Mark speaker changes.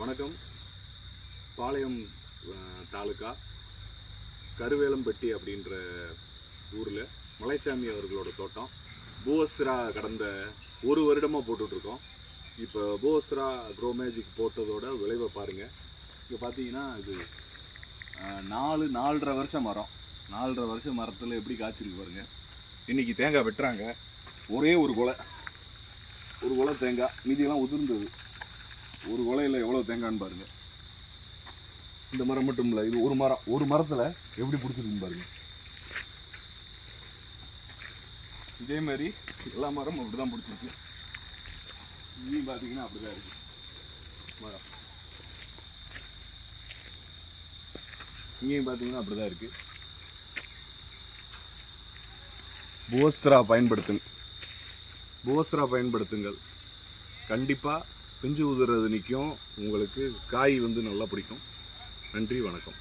Speaker 1: வணக்கம். பாளையம் தாலுக்கா கருவேலம்பட்டி அப்படின்ற ஊரில் மலைச்சாமி அவர்களோட தோட்டம். பூவஸ்ரா கடந்த ஒரு வருடமாக போட்டுட்ருக்கோம். இப்போ பூவஸ்ரா க்ரோ மேஜிக் போட்டதோட விளைவை பாருங்கள் இங்கே பார்த்தீங்கன்னா இது நாலு நாலரை வருஷம் மரம். நாலரை வருஷம் மரத்தில் எப்படி காய்ச்சிருக்கு பாருங்க. இன்றைக்கி தேங்காய் வெட்டுறாங்க. ஒரே ஒரு குலை. ஒரு குலை தேங்காய். மீதியெல்லாம் உதிர்ந்தது. ஒரு கொலையில் எவ்வளோ தேங்கான்னு பாருங்க. இந்த மரம் மட்டும் இல்லை இது ஒரு மரம் ஒரு மரத்தில் எப்படி பிடிச்சிருக்குன்னு பாருங்க. இதே மாதிரி எல்லா மரமும் அப்படி தான் பிடிச்சிருக்கு. இங்கேயும் பார்த்தீங்கன்னா அப்படி தான் இருக்கு. மரம். இங்கேயும் பார்த்தீங்கன்னா அப்படி தான் இருக்கு. புவஸ்திரா பயன்படுத்துங்க. புவஸ்திரா பயன்படுத்துங்கள். கண்டிப்பாக பிஞ்சு உதிர்றது நிற்கும் உங்களுக்கு காய் வந்து நல்லா பிடிக்கும். நன்றி வணக்கம்.